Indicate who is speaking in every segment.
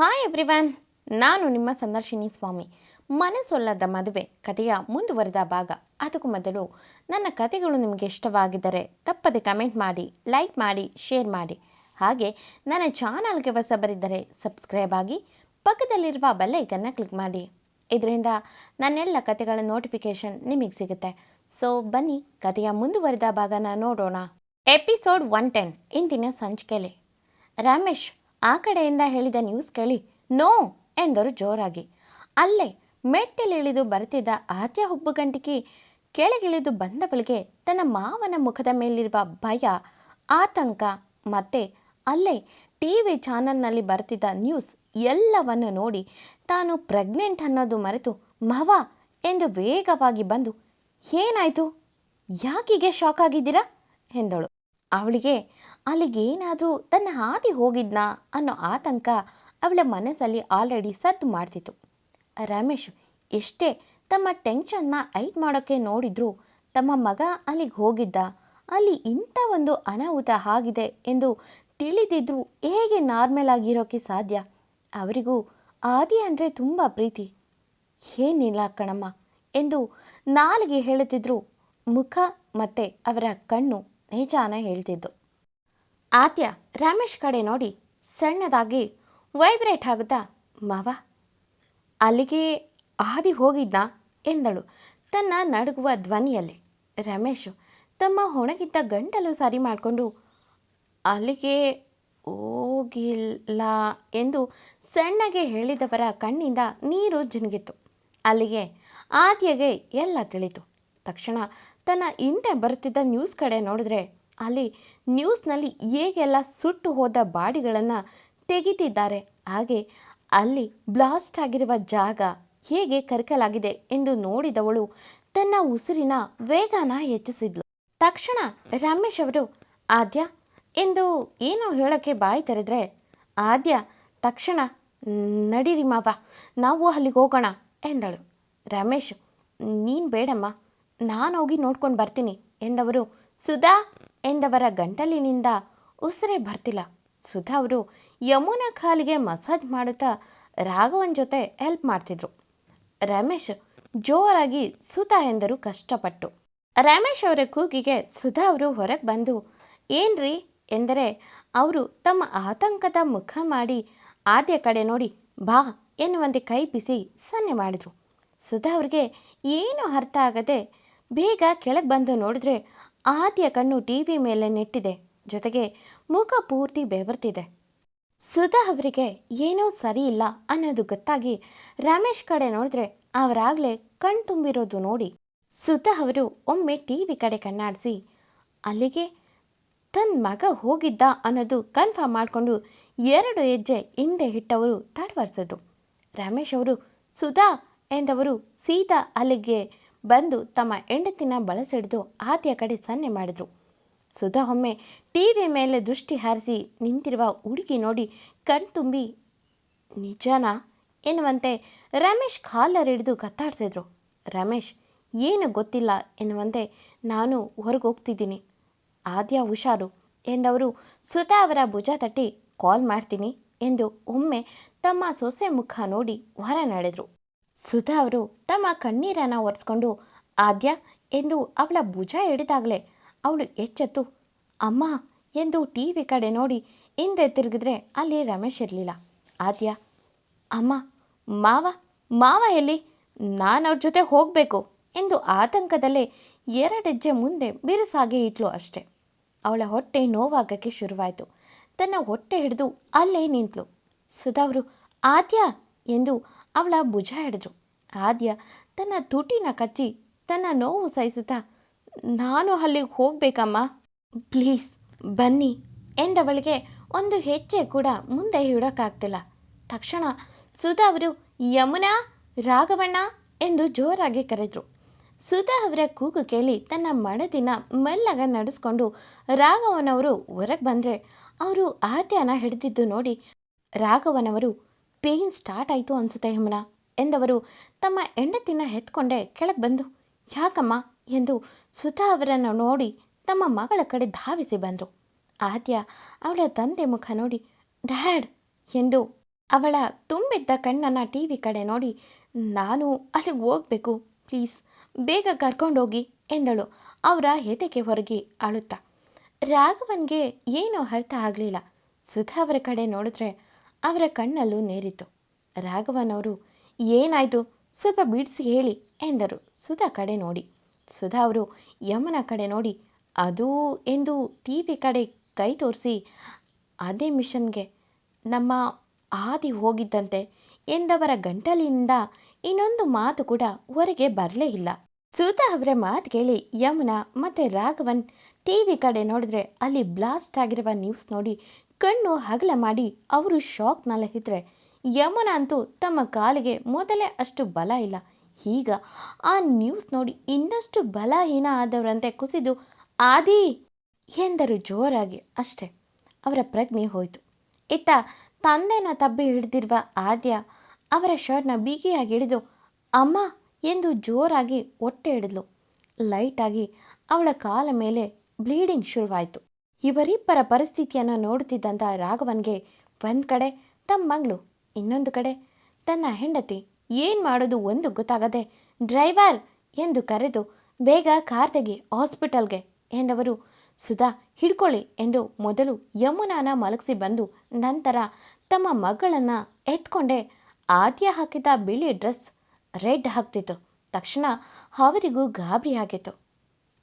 Speaker 1: Hi everyone ನಾನು ನಿಮ್ಮ ಸಂದರ್ಶಿನಿ ಸ್ವಾಮಿ. ಮನಸ್ಸೊಲ್ಲದ ಮದುವೆ ಕಥೆಯ ಮುಂದುವರೆದ ಭಾಗ. ಅದಕ್ಕೂ ಮೊದಲು ನನ್ನ ಕಥೆಗಳು ನಿಮಗೆ ಇಷ್ಟವಾಗಿದ್ದರೆ ತಪ್ಪದೆ ಕಮೆಂಟ್ ಮಾಡಿ ಲೈಕ್ ಮಾಡಿ ಶೇರ್ ಮಾಡಿ. ಹಾಗೆ ನನ್ನ ಚಾನಲ್ಗೆ ಹೊಸಬರಿದ್ದರೆ ಸಬ್ಸ್ಕ್ರೈಬ್ ಆಗಿ ಪಕ್ಕದಲ್ಲಿರುವ ಬೆಲ್ಲೈಕನ್ನ ಕ್ಲಿಕ್ ಮಾಡಿ. ಇದರಿಂದ ನನ್ನೆಲ್ಲ ಕಥೆಗಳ ನೋಟಿಫಿಕೇಶನ್ ನಿಮಗೆ ಸಿಗುತ್ತೆ. ಸೊ ಬನ್ನಿ ಕಥೆಯ ಮುಂದುವರೆದ ಭಾಗನ ನೋಡೋಣ. ಎಪಿಸೋಡ್ ಒನ್ ಟೆನ್ ಇಂದಿನ ಸಂಚಿಕೆಯಲ್ಲಿ. ರಮೇಶ್ ಆ ಕಡೆಯಿಂದ ಹೇಳಿದ ನ್ಯೂಸ್ ಕೇಳಿ, ನೋ ಎಂದರು ಜೋರಾಗಿ. ಅಲ್ಲೇ ಮೆಟ್ಟಿಲಿಳಿದು ಬರುತ್ತಿದ್ದ ಆದ್ಯ ಹುಬ್ಬುಗಂಟಿಕಿ ಕೆಳಗಿಳಿದು ಬಂದವಳಿಗೆ ತನ್ನ ಮಾವನ ಮುಖದ ಮೇಲಿರುವ ಭಯ, ಆತಂಕ ಮತ್ತೆ ಅಲ್ಲೇ ಟಿ ವಿ ಚಾನಲ್ನಲ್ಲಿ ಬರ್ತಿದ್ದ ನ್ಯೂಸ್ ಎಲ್ಲವನ್ನು ನೋಡಿ ತಾನು ಪ್ರೆಗ್ನೆಂಟ್ ಅನ್ನೋದು ಮರೆತು, ಮವ ಎಂದು ವೇಗವಾಗಿ ಬಂದು, ಏನಾಯಿತು? ಯಾಕೀಗೆ ಶಾಕ್ ಆಗಿದ್ದೀರಾ? ಎಂದಳು. ಅವಳಿಗೆ, ಅಲ್ಲಿಗೇನಾದರೂ ತನ್ನ ಹಾದಿ ಹೋಗಿದ್ನಾ? ಅನ್ನೋ ಆತಂಕ ಅವಳ ಮನಸ್ಸಲ್ಲಿ ಆಲ್ರೆಡಿ ಸದ್ದು ಮಾಡ್ತಿತ್ತು. ರಮೇಶ್, ಎಷ್ಟೇ ತಮ್ಮ ಟೆನ್ಷನ್ನ ಐಟ್ ಮಾಡೋಕ್ಕೆ ನೋಡಿದ್ರು ತಮ್ಮ ಮಗ ಅಲ್ಲಿಗೆ ಹೋಗಿದ್ದ. ಅಲ್ಲಿ ಇಂಥ ಒಂದು ಅನಾಹುತ ಆಗಿದೆ ಎಂದು ತಿಳಿದಿದ್ರು ಹೇಗೆ ನಾರ್ಮಲ್ ಆಗಿರೋಕ್ಕೆ ಸಾಧ್ಯ? ಅವರಿಗೂ ಆದಿ ಅಂದರೆ ತುಂಬ ಪ್ರೀತಿ. ಏನಿಲ್ಲ ಕಣಮ್ಮ, ಎಂದು ನಾಲಿಗೆ ಹೇಳುತ್ತಿದ್ರು ಮುಖ ಮತ್ತು ಅವರ ಕಣ್ಣು. ನಿಜಾನ ಹೇಳ್ತಿದ್ದು. ಆದ್ಯ ರಮೇಶ್ ಕಡೆ ನೋಡಿ ಸಣ್ಣದಾಗಿ ವೈಬ್ರೇಟ್ ಆಗುತ್ತಾ, ಮಾವ? ಅಲ್ಲಿಗೆ ಆದಿ ಹೋಗಿದ್ದ ಎಂದಳು ತನ್ನ ನಡುಗುವ ಧ್ವನಿಯಲ್ಲಿ. ರಮೇಶ್ ತಮ್ಮ ಹೊಣಗಿದ್ದ ಗಂಟಲು ಸರಿ ಮಾಡಿಕೊಂಡು, ಅಲ್ಲಿಗೆ ಹೋಗಿಲ್ಲ ಎಂದು ಸಣ್ಣಗೆ ಹೇಳಿದವರ ಕಣ್ಣಿಂದ ನೀರು ಜಿನುಗಿತ್ತು. ಅಲ್ಲಿಗೆ ಆದ್ಯಗೆ ಎಲ್ಲ ತಿಳಿತು. ತಕ್ಷಣ ತನ್ನ ಹಿಂದೆ ಬರ್ತಿದ್ದ ನ್ಯೂಸ್ ಕಡೆ ನೋಡಿದ್ರೆ ಅಲ್ಲಿ ನ್ಯೂಸ್ನಲ್ಲಿ ಹೇಗೆಲ್ಲ ಸುಟ್ಟು ಹೋದ ಬಾಡಿಗಳನ್ನು ತೆಗಿತಿದ್ದಾರೆ. ಹಾಗೆ ಅಲ್ಲಿ ಬ್ಲಾಸ್ಟ್ ಆಗಿರುವ ಜಾಗ ಹೇಗೆ ಕರಕಲಾಗಿದೆ ಎಂದು ನೋಡಿದವಳು ತನ್ನ ಉಸಿರಿನ ವೇಗನ ಹೆಚ್ಚಿಸಿದ್ಲು. ತಕ್ಷಣ ರಮೇಶ್ ಅವರು, ಆದ್ಯ, ಎಂದು ಏನೋ ಹೇಳೋಕ್ಕೆ ಬಾಯಿ ತೆರೆದ್ರೆ, ಆದ್ಯ, ತಕ್ಷಣ ನಡೀರಿ ಮಾವ, ನಾವು ಅಲ್ಲಿಗೆ ಹೋಗೋಣ, ಎಂದಳು. ರಮೇಶ್, ನೀನು ಬೇಡಮ್ಮ ನಾನು ಹೋಗಿ ನೋಡ್ಕೊಂಡು ಬರ್ತೀನಿ ಎಂದವರು, ಸುಧಾ ಎಂದವರ ಗಂಟಲಿನಿಂದ ಉಸಿರೇ ಬರ್ತಿಲ್ಲ. ಸುಧಾ ಅವರು ಯಮುನಾ ಕಾಲಿಗೆ ಮಸಾಜ್ ಮಾಡುತ್ತಾ ರಾಘವನ್ ಜೊತೆ ಹೆಲ್ಪ್ ಮಾಡ್ತಿದ್ರು. ರಮೇಶ್ ಜೋರಾಗಿ ಸುಧಾ ಎಂದರು ಕಷ್ಟಪಟ್ಟು. ರಮೇಶ್ ಅವರ ಕೂಗಿಗೆ ಸುಧಾ ಅವರು ಹೊರಗೆ ಬಂದು, ಏನ್ರಿ? ಎಂದರೆ, ಅವರು ತಮ್ಮ ಆತಂಕದ ಮುಖ ಮಾಡಿ ಆದ್ಯ ಕಡೆ ನೋಡಿ ಬಾ ಎನ್ನುವಂತೆ ಕೈ ಬಿಸಿ ಸನ್ನೆ ಮಾಡಿದರು. ಸುಧಾ ಅವ್ರಿಗೆ ಏನೂ ಅರ್ಥ ಆಗದೆ ಬೇಗ ಕೆಳಗೆ ಬಂದು ನೋಡಿದ್ರೆ ಆದ್ಯ ಕಣ್ಣು ಟಿ ವಿ ಮೇಲೆ ನೆಟ್ಟಿದೆ. ಜೊತೆಗೆ ಮುಖ ಪೂರ್ತಿ ಬೆವರ್ತಿದೆ. ಸುಧಾ ಅವರಿಗೆ ಏನೋ ಸರಿ ಇಲ್ಲ ಅನ್ನೋದು ಗೊತ್ತಾಗಿ ರಮೇಶ್ ಕಡೆ ನೋಡಿದ್ರೆ ಅವರಾಗಲೇ ಕಣ್ ತುಂಬಿರೋದು ನೋಡಿ ಸುಧಾ ಅವರು ಒಮ್ಮೆ ಟಿ ವಿ ಕಡೆ ಕಣ್ಣಾಡಿಸಿ, ಅಲ್ಲಿಗೆ ತನ್ನ ಮಗ ಹೋಗಿದ್ದ ಅನ್ನೋದು ಕನ್ಫರ್ಮ್ ಮಾಡಿಕೊಂಡು ಎರಡು ಹೆಜ್ಜೆ ಹಿಂದೆ ಇಟ್ಟವರು ತಡವರ್ಸಿದ್ರು. ರಮೇಶ್ ಅವರು, ಸುಧಾ ಎಂದವರು ಸೀದಾ ಅಲ್ಲಿಗೆ ಬಂದು ತಮ್ಮ ಹೆಂಡತಿನ ಬಳಸಿಡಿದು ಆದ್ಯ ಕಡೆ ಸನ್ನೆ ಮಾಡಿದರು. ಸುಧಾ ಒಮ್ಮೆ ಟಿ ವಿ ಮೇಲೆ ದೃಷ್ಟಿ ಹಾರಿಸಿ ನಿಂತಿರುವ ಹುಡುಗಿ ನೋಡಿ ಕಣ್ತುಂಬಿ ನಿಜನಾ? ಎನ್ನುವಂತೆ ರಮೇಶ್ ಕಾಲರ್ ಹಿಡಿದು ಕತ್ತಾಡಿಸಿದ್ರು. ರಮೇಶ್, ಏನು ಗೊತ್ತಿಲ್ಲ? ಎನ್ನುವಂತೆ ನಾನು ಹೊರಗೆ ಹೋಗ್ತಿದ್ದೀನಿ ಆದ್ಯ ಹುಷಾರು, ಎಂದವರು ಸುಧಾ ಅವರ ಭುಜ ತಟ್ಟಿ, ಕಾಲ್ ಮಾಡ್ತೀನಿ, ಎಂದು ಒಮ್ಮೆ ತಮ್ಮ ಸೊಸೆ ಮುಖ ನೋಡಿ ಹೊರ ನಡೆದರು. ಸುಧಾ ಅವರು ತಮ್ಮ ಕಣ್ಣೀರನ್ನು ಒರೆಸ್ಕೊಂಡು, ಆದ್ಯ, ಎಂದು ಅವಳ ಭುಜ ಹಿಡಿದಾಗಲೇ ಅವಳು ಎಚ್ಚೆತ್ತು. ಅಮ್ಮ, ಎಂದು ಟಿ ವಿ ಕಡೆ ನೋಡಿ ಹಿಂದೆ ತಿರುಗಿದ್ರೆ ಅಲ್ಲಿ ರಮೇಶ್ ಇರಲಿಲ್ಲ. ಆದ್ಯ, ಅಮ್ಮ, ಮಾವ ಮಾವ ಎಲ್ಲಿ? ನಾನು ಅವ್ರ ಜೊತೆ ಹೋಗಬೇಕು, ಎಂದು ಆತಂಕದಲ್ಲೇ ಎರಡೆಜ್ಜೆ ಮುಂದೆ ಬಿರುಸಾಗಿ ಇಟ್ಲು ಅಷ್ಟೆ. ಅವಳ ಹೊಟ್ಟೆ ನೋವಾಗಕ್ಕೆ ಶುರುವಾಯಿತು. ತನ್ನ ಹೊಟ್ಟೆ ಹಿಡಿದು ಅಲ್ಲೇ ನಿಂತಳು ಸುಧಾ ಅವರು, ಆದ್ಯ, ಎಂದು ಅವಳ ಭುಜ ಹಿಡಿದ್ರು ಆದ್ಯ ತನ್ನ ತುಟಿನ ಕಚ್ಚಿ ತನ್ನ ನೋವು ಸಹಿಸುತ್ತಾ, ನಾನು ಅಲ್ಲಿಗೆ ಹೋಗಬೇಕಮ್ಮ. ಪ್ಲೀಸ್, ಬನ್ನಿ ಎಂದವಳಿಗೆ ಒಂದು ಹೆಜ್ಜೆ ಕೂಡ ಮುಂದೆ ಇಡೋಕ್ಕಾಗ್ತಿಲ್ಲ. ತಕ್ಷಣ ಸುಧಾ ಅವರು, ಯಮುನಾ, ರಾಘವಣ್ಣ ಎಂದು ಜೋರಾಗಿ ಕರೆದರು. ಸುಧಾ ಅವರ ಕೂಗು ಕೇಳಿ ತನ್ನ ಮಡದಿನ ಮೆಲ್ಲಗ ನಡೆಸ್ಕೊಂಡು ರಾಘವನವರು ಹೊರಗೆ ಬಂದರೆ ಅವರು ಆದ್ಯನ ಹಿಡಿದಿದ್ದು ನೋಡಿ ರಾಘವನವರು ಪೇಯ್ನ್ ಸ್ಟಾರ್ಟ್ ಆಯಿತು ಅನಿಸುತ್ತೆ ಯಮುನಾ ಎಂದವರು ತಮ್ಮ ಹೆಂಡತಿನ ಎತ್ಕೊಂಡೆ ಕೆಳಗೆ ಬಂದು, ಯಾಕಮ್ಮ? ಎಂದು ಸುಧಾ ಅವರನ್ನು ನೋಡಿ ತಮ್ಮ ಮಗಳ ಕಡೆ ಧಾವಿಸಿ ಬಂದರು. ಆದ್ಯ ಅವಳ ತಂದೆ ಮುಖ ನೋಡಿ, ಡ್ಯಾಡ್! ಎಂದು ಅವಳ ತುಂಬಿದ್ದ ಕಣ್ಣನ್ನು ಟಿ ವಿ ಕಡೆ ನೋಡಿ, ನಾನು ಅಲ್ಲಿಗೆ ಹೋಗಬೇಕು, ಪ್ಲೀಸ್. ಬೇಗ ಕರ್ಕೊಂಡೋಗಿ, ಎಂದಳು. ಅವರ ಹೆತೆಗೆ ಹೊರಗೆ ಅಳುತ್ತಾ ರಾಘವನ್ಗೆ ಏನೂ ಅರ್ಥ ಆಗಲಿಲ್ಲ. ಸುಧಾ ಅವರ ಕಡೆ ನೋಡಿದ್ರೆ ಅವರ ಕಣ್ಣಲ್ಲೂ ನೇರಿತು ರಾಘವನ್ ಅವರು, ಏನಾಯಿತು? ಸ್ವಲ್ಪ ಬಿಡಿಸಿ ಹೇಳಿ ಎಂದರು ಸುಧಾ ಕಡೆ ನೋಡಿ. ಸುಧಾ ಅವರು, ಯಮನ ಕಡೆ ನೋಡಿ. ಅದು ಎಂದು ಟಿ ವಿ ಕಡೆ ಕೈ ತೋರಿಸಿ, ಅದೇ ಮಿಷನ್ಗೆ ನಮ್ಮ ಆದಿ ಹೋಗಿದ್ದಂತೆ ಎಂದವರ ಗಂಟಲಿನಿಂದ ಇನ್ನೊಂದು ಮಾತು ಕೂಡ ಹೊರಗೆ ಬರಲೇ ಇಲ್ಲ. ಸುಧಾ ಅವರ ಮಾತು ಕೇಳಿ ಯಮುನಾ ಮತ್ತು ರಾಘವನ್ ಟಿ ವಿ ಕಡೆ ನೋಡಿದ್ರೆ ಅಲ್ಲಿ ಬ್ಲಾಸ್ಟ್ ಆಗಿರುವ ನ್ಯೂಸ್ ನೋಡಿ ಕಣ್ಣು ಹಗಲ ಮಾಡಿ ಅವರು ಶಾಕ್ನಲ್ಲಿದ್ರೆ ಯಮನ ಅಂತೂ ತಮ್ಮ ಕಾಲಿಗೆ ಮೊದಲೇ ಅಷ್ಟು ಬಲ ಇಲ್ಲ. ಈಗ ಆ ನ್ಯೂಸ್ ನೋಡಿ ಇನ್ನಷ್ಟು ಬಲಹೀನ ಆದವರಂತೆ ಕುಸಿದು, ಆದಿ! ಎಂದರು ಜೋರಾಗಿ. ಅಷ್ಟೆ, ಅವರ ಪ್ರಜ್ಞೆ ಹೋಯಿತು. ಇತ್ತ ತಂದೆನ ತಬ್ಬಿ ಹಿಡಿದಿರುವ ಆದ್ಯ ಅವರ ಶರ್ಟ್ನ ಬಿಗಿಯಾಗಿ ಹಿಡಿದು, ಅಮ್ಮ! ಎಂದು ಜೋರಾಗಿ ಹೊಟ್ಟೆ ಹಿಡಿದ್ಲು. ಲೈಟಾಗಿ ಅವಳ ಕಾಲ ಮೇಲೆ ಬ್ಲೀಡಿಂಗ್ ಶುರುವಾಯಿತು. ಇವರಿಬ್ಬರ ಪರಿಸ್ಥಿತಿಯನ್ನು ನೋಡುತ್ತಿದ್ದಂಥ ರಾಘವನ್ಗೆ ಒಂದು ಕಡೆ, ತಮ್ಮ ಮಗಳು ಇನ್ನೊಂದು ಕಡೆ, ತನ್ನ ಹೆಂಡತಿ ಏನು ಮಾಡೋದು ಒಂದು ಗೊತ್ತಾಗದೆ, ಡ್ರೈವರ್ ಎಂದು ಕರೆದು ಬೇಗ ಕಾರ್ ತೆಗಿ ಹಾಸ್ಪಿಟಲ್ಗೆ ಎಂದವರು, ಸುಧಾ, ಹಿಡ್ಕೊಳ್ಳಿ ಎಂದು ಮೊದಲು ಯಮುನಾನ ಮಲಗಿಸಿ ಬಂದು ನಂತರ ತಮ್ಮ ಮಗಳನ್ನು ಎತ್ಕೊಂಡೆ. ಆದ್ಯ ಹಾಕಿದ ಬಿಳಿ ಡ್ರೆಸ್ ರೆಡ್ ಹಾಕ್ತಿತ್ತು. ತಕ್ಷಣ ಅವರಿಗೂ ಗಾಬರಿ ಆಗಿತ್ತು.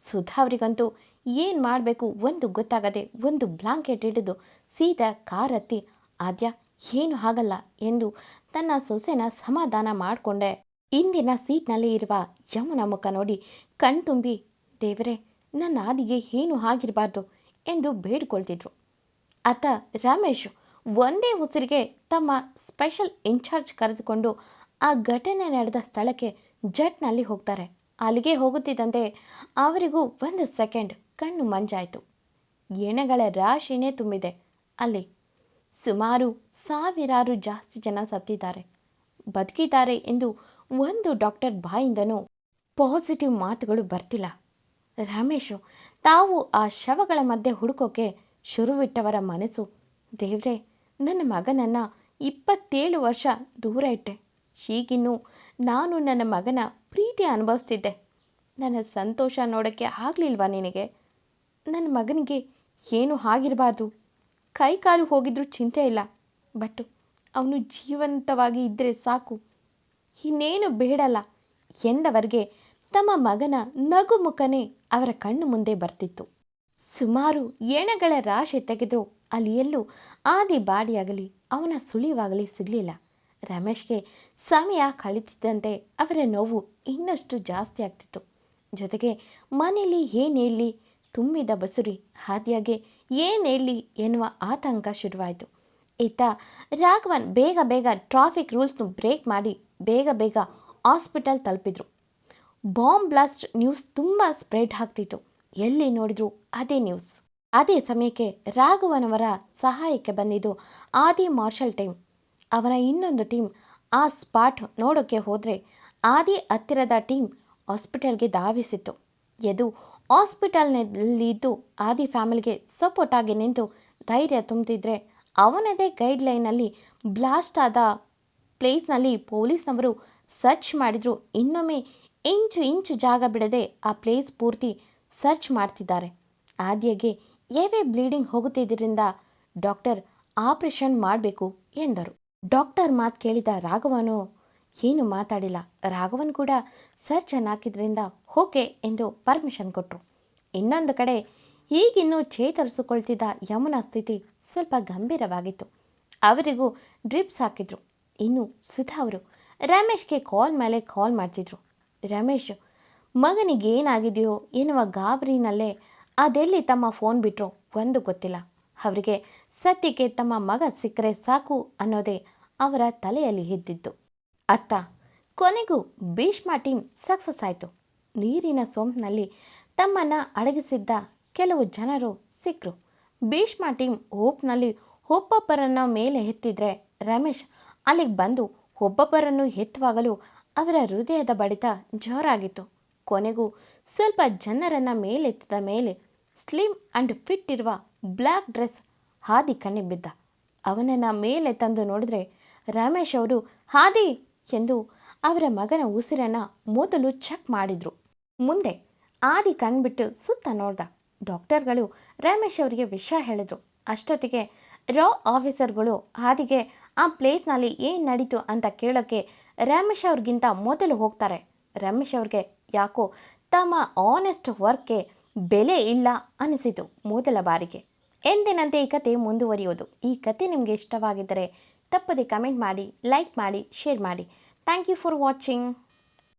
Speaker 1: ಸುಧಾ ಅವರಿಗಂತೂ ಏನು ಮಾಡಬೇಕು ಒಂದು ಗೊತ್ತಾಗದೆ ಒಂದು ಬ್ಲಾಂಕೆಟ್ ಹಿಡಿದು ಸೀದಾ ಕಾರ್ ಹತ್ತಿ, ಆದ್ಯ, ಏನು ಆಗಲ್ಲ ಎಂದು ತನ್ನ ಸೊಸೆನ ಸಮಾಧಾನ ಮಾಡಿಕೊಂಡೆ. ಇಂದಿನ ಸೀಟ್ನಲ್ಲಿ ಇರುವ ಯಮುನ ಮುಖ ನೋಡಿ ಕಣ್ತುಂಬಿ ದೇವರೇ, ನನ್ನ ಆದಿಗೆ ಏನು ಆಗಿರಬಾರ್ದು ಎಂದು ಬೇಡ್ಕೊಳ್ತಿದ್ರು. ಆತ ರಮೇಶ್ ಒಂದೇ ಉಸಿರಿಗೆ ತಮ್ಮ ಸ್ಪೆಷಲ್ ಇನ್ಚಾರ್ಜ್ ಕರೆದುಕೊಂಡು ಆ ಘಟನೆ ನಡೆದ ಸ್ಥಳಕ್ಕೆ ಜಟ್ನಲ್ಲಿ ಹೋಗ್ತಾರೆ. ಅಲ್ಲಿಗೆ ಹೋಗುತ್ತಿದ್ದಂತೆ ಅವರಿಗೂ ಒಂದು ಸೆಕೆಂಡ್ ಕಣ್ಣು ಮಂಜಾಯಿತು. ಎಣೆಗಳ ರಾಶಿನೇ ತುಂಬಿದೆ. ಅಲ್ಲಿ ಸುಮಾರು ಸಾವಿರಾರು ಜಾಸ್ತಿ ಜನ ಸತ್ತಿದ್ದಾರೆ. ಬದುಕಿದ್ದಾರೆ ಎಂದು ಒಂದು ಡಾಕ್ಟರ್ ಬಾಯಿಂದನೂ ಪಾಸಿಟಿವ್ ಮಾತುಗಳು ಬರ್ತಿಲ್ಲ. ರಮೇಶು, ತಾವು ಆ ಶವಗಳ ಮಧ್ಯೆ ಹುಡುಕೋಕೆ ಶುರುವಿಟ್ಟವರ ಮನಸ್ಸು. ದೇವ್ರೆ, ನನ್ನ ಮಗನನ್ನು ಇಪ್ಪತ್ತೇಳು ವರ್ಷ ದೂರ ಇಟ್ಟೆ. ಹೀಗಿನ್ನು ನಾನು ನನ್ನ ಮಗನ ಪ್ರೀತಿ ಅನುಭವಿಸ್ತಿದ್ದೆ. ನನ್ನ ಸಂತೋಷ ನೋಡೋಕ್ಕೆ ಆಗಲಿಲ್ವಾ ನಿನಗೆ? ನನ್ನ ಮಗನಿಗೆ ಏನು ಆಗಿರಬಾರ್ದು? ಕೈ ಕಾಲು ಹೋಗಿದ್ರೂ ಚಿಂತೆ ಇಲ್ಲ. ಬಟ್ ಅವನು ಜೀವಂತವಾಗಿ ಇದ್ದರೆ ಸಾಕು. ಇನ್ನೇನು ಬೇಡಲ್ಲ ಎಂದವರಿಗೆ ತಮ್ಮ ಮಗನ ನಗು ಮುಖನೇ ಅವರ ಕಣ್ಣು ಮುಂದೆ ಬರ್ತಿತ್ತು. ಸುಮಾರು ಎಣಗಳ ರಾಶಿ ತೆಗೆದರೂ. ಅಲ್ಲಿ ಎಲ್ಲೂ ಆದಿ ಬಾಡಿಯಾಗಲಿ, ಅವನ ಸುಳಿವಾಗಲಿ ಸಿಗಲಿಲ್ಲ. ರಮೇಶ್ಗೆ ಸಮಯ ಕಳೀತಿದ್ದಂತೆ ಅವರ ನೋವು ಇನ್ನಷ್ಟು ಜಾಸ್ತಿ ಆಗ್ತಿತ್ತು. ಜೊತೆಗೆ ಮನೆಯಲ್ಲಿ ಏನು ಹೇಳಲಿ ತುಂಬಿದ ಬಸುರಿ ಹಾದಿಯಾಗೆ ಏನು ಹೇಳಲಿ ಎನ್ನುವ ಆತಂಕ ಶುರುವಾಯಿತು. ಇತ್ತ ರಾಘವನ್ ಬೇಗ ಬೇಗ ಟ್ರಾಫಿಕ್ ರೂಲ್ಸ್ನು ಬ್ರೇಕ್ ಮಾಡಿ ಬೇಗ ಬೇಗ ಹಾಸ್ಪಿಟಲ್ ತಲುಪಿದ್ರು. ಬಾಂಬ್ ಬ್ಲಾಸ್ಟ್ ನ್ಯೂಸ್ ತುಂಬ ಸ್ಪ್ರೆಡ್ ಆಗ್ತಿತ್ತು. ಎಲ್ಲಿ ನೋಡಿದ್ರು ಅದೇ ನ್ಯೂಸ್. ಅದೇ ಸಮಯಕ್ಕೆ ರಾಘವನವರ ಸಹಾಯಕ್ಕೆ ಬಂದಿದ್ದು ಆದಿ ಮಾರ್ಷಲ್ ಟೀಮ್. ಅವನ ಇನ್ನೊಂದು ಟೀಮ್ ಆ ಸ್ಪಾಟ್ ನೋಡೋಕ್ಕೆ ಹೋದರೆ ಆದಿ ಹತ್ತಿರದ ಟೀಮ್ ಹಾಸ್ಪಿಟಲ್ಗೆ ಧಾವಿಸಿತ್ತು. ಎದು ಹಾಸ್ಪಿಟಲ್ನಲ್ಲಿದ್ದು ಆದಿ ಫ್ಯಾಮಿಲಿಗೆ ಸಪೋರ್ಟ್ ಆಗಿ ನಿಂತು ಧೈರ್ಯ ತುಂಬ್ತಿದ್ರೆ ಅವನದೇ ಗೈಡ್ಲೈನಲ್ಲಿ ಬ್ಲಾಸ್ಟ್ ಆದ ಪ್ಲೇಸ್ನಲ್ಲಿ ಪೊಲೀಸ್ನವರು ಸರ್ಚ್ ಮಾಡಿದ್ರು. ಇನ್ನೊಮ್ಮೆ ಇಂಚು ಇಂಚು ಜಾಗ ಬಿಡದೆ ಆ ಪ್ಲೇಸ್ ಪೂರ್ತಿ ಸರ್ಚ್ ಮಾಡ್ತಿದ್ದಾರೆ. ಆದ್ಯಗೆ ಏವೇ ಬ್ಲೀಡಿಂಗ್ ಹೋಗುತ್ತಿದ್ದರಿಂದ ಡಾಕ್ಟರ್ ಆಪರೇಷನ್ ಮಾಡಬೇಕು ಎಂದರು. ಡಾಕ್ಟರ್ ಮಾತು ಕೇಳಿದ ರಾಘವನು, ಏನು ಮಾತಾಡಿಲ್ಲ. ರಾಘವನ್ ಕೂಡ ಸರ್ಜನ್ ಹಾಕಿದ್ರಿಂದ ಓಕೆ ಎಂದು ಪರ್ಮಿಷನ್ ಕೊಟ್ಟರು ಇನ್ನೊಂದು ಕಡೆ ಈಗಿನ್ನೂ ಚೇತರಿಸಿಕೊಳ್ತಿದ್ದ ಯಮುನಾ ಸ್ಥಿತಿ ಸ್ವಲ್ಪ ಗಂಭೀರವಾಗಿತ್ತು. ಅವರಿಗೂ ಡ್ರಿಪ್ಸ್ ಹಾಕಿದ್ರು. ಇನ್ನು ಸುಧಾ ಅವರು ರಮೇಶ್ಗೆ ಕಾಲ್ ಮೇಲೆ ಕಾಲ್ ಮಾಡ್ತಿದ್ರು. ರಮೇಶ್ ಮಗನಿಗೆ ಏನಾಗಿದೆಯೋ ಎನ್ನುವ ಗಾಬರಿನಲ್ಲೇ ಅದೆಲ್ಲಿ ತಮ್ಮ ಫೋನ್ ಬಿಟ್ಟರು ಒಂದು ಗೊತ್ತಿಲ್ಲ. ಅವರಿಗೆ ಸದ್ಯಕ್ಕೆ ತಮ್ಮ ಮಗ ಸಿಕ್ಕರೆ ಸಾಕು ಅನ್ನೋದೇ ಅವರ ತಲೆಯಲ್ಲಿ ಹಿದ್ದಿತ್ತು ಅತ್ತ, ಕೊನೆಗೂ ಭೀಷ್ಮ ಟೀಮ್ ಸಕ್ಸಸ್ ಆಯಿತು. ನೀರಿನ ಸೋಂಪ್ನಲ್ಲಿ ತಮ್ಮನ್ನು ಅಡಗಿಸಿದ್ದ ಕೆಲವು ಜನರು ಸಿಕ್ಕರು ಭೀಷ್ಮ ಟೀಮ್ ಹೋಪ್ನಲ್ಲಿ ಒಬ್ಬೊಬ್ಬರನ್ನ ಮೇಲೆ ಎತ್ತಿದ್ರೆ ರಮೇಶ್ ಅಲ್ಲಿಗೆ ಬಂದು ಒಬ್ಬೊಬ್ಬರನ್ನು ಎತ್ತುವಾಗಲೂ ಅವರ ಹೃದಯದ ಬಡಿತ ಜೋರಾಗಿತ್ತು. ಕೊನೆಗೂ ಸ್ವಲ್ಪ ಜನರನ್ನು ಮೇಲೆತ್ತಿದ ಮೇಲೆ ಸ್ಲಿಮ್ ಅಂಡ್ ಫಿಟ್ ಇರುವ ಬ್ಲ್ಯಾಕ್ ಡ್ರೆಸ್ ಹಾದಿ ಕಣ್ಣಿಗೆ ಬಿದ್ದ. ಅವನನ್ನು ಮೇಲೆ ತಂದು ನೋಡಿದ್ರೆ ರಮೇಶ್ ಅವರು, ಹಾದಿ! ಎಂದು ಅವರ ಮಗನ ಉಸಿರನ್ನು ಮೊದಲು ಚೆಕ್ ಮಾಡಿದ್ರು. ಮುಂದೆ ಆದಿ ಕಣ್ಬಿಟ್ಟು ಸುತ್ತ ನೋಡ್ದ. ಡಾಕ್ಟರ್ಗಳು ರಮೇಶ್ ಅವರಿಗೆ ವಿಷಯ ಹೇಳಿದರು. ಅಷ್ಟೊತ್ತಿಗೆ ರಾ ಆಫೀಸರ್ಗಳು ಹಾದಿಗೆ, ಆ ಪ್ಲೇಸ್ನಲ್ಲಿ ಏನು ನಡೀತು ಅಂತ ಕೇಳೋಕ್ಕೆ ರಮೇಶ್ ಅವ್ರಿಗಿಂತ ಮೊದಲು ಹೋಗ್ತಾರೆ. ರಮೇಶ್ ಅವ್ರಿಗೆ ಯಾಕೋ ತಮ್ಮ ಆನೆಸ್ಟ್ ವರ್ಕ್ಗೆ ಬೆಲೆ ಇಲ್ಲ ಅನಿಸಿತು ಮೊದಲ ಬಾರಿಗೆ. ಎಂದಿನಂತೆ ಈ ಕತೆ ಮುಂದುವರಿಯೋದು. ಈ ಕತೆ ನಿಮಗೆ ಇಷ್ಟವಾಗಿದ್ದರೆ ತಪ್ಪದೆ ಕಮೆಂಟ್ ಮಾಡಿ ಲೈಕ್ ಮಾಡಿ ಶೇರ್ ಮಾಡಿ. Thank you for watching